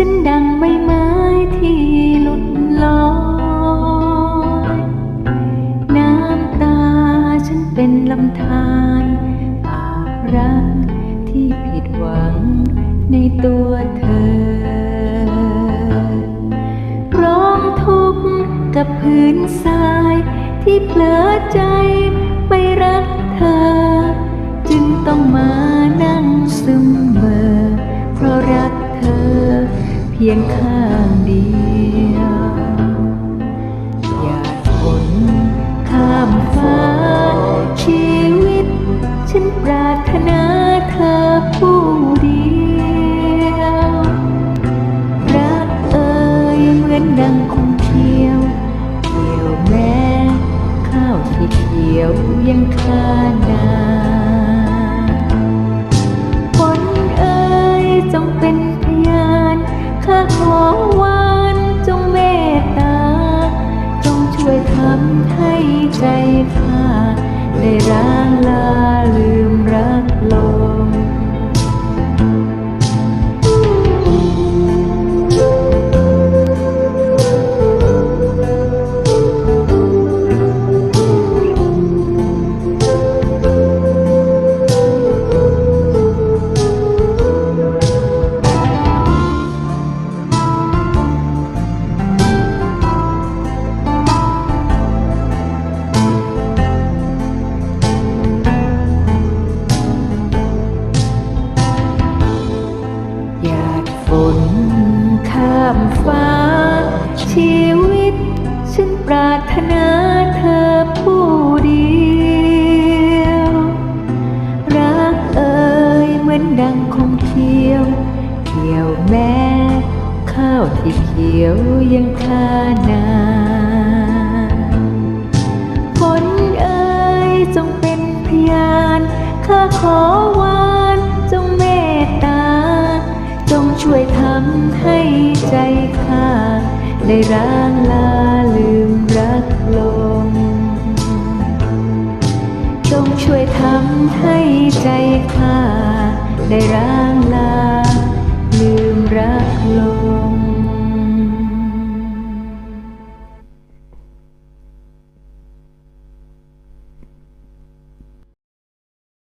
ฉันดังใบไม้ที่หลุดลอยน้ำตาฉันเป็นลำธารอาบรักที่ผิดหวังในตัวเธอ ร้องทุกข์กับพื้นทรายที่เผลอใจไปรักเธอ ยงข้างเดียว หยาดฝนข้ามฟ้า ชีวิต ฉันปรารถนาเธอผู้เดียวรักเอ่ยเหมือนดังคงเขียวเขียวแม้ข้าวที่เขียวยังคานา ใจข้าได้ร้างลาลืามฟ้า ชีวิต ฉันปรารถนาเธอผู้เดียว รักเอ่ยเหมือนดังคงเขียว เขียวแม้ข้าวที่เขียวยังคานาฝนเอ่ยจงเป็นพยานข้าขอว่า ช่วยทำให้ใจข้าได้ร้างลาลืมรักลง จงช่วยทำให้ใจข้าได้ร้างลา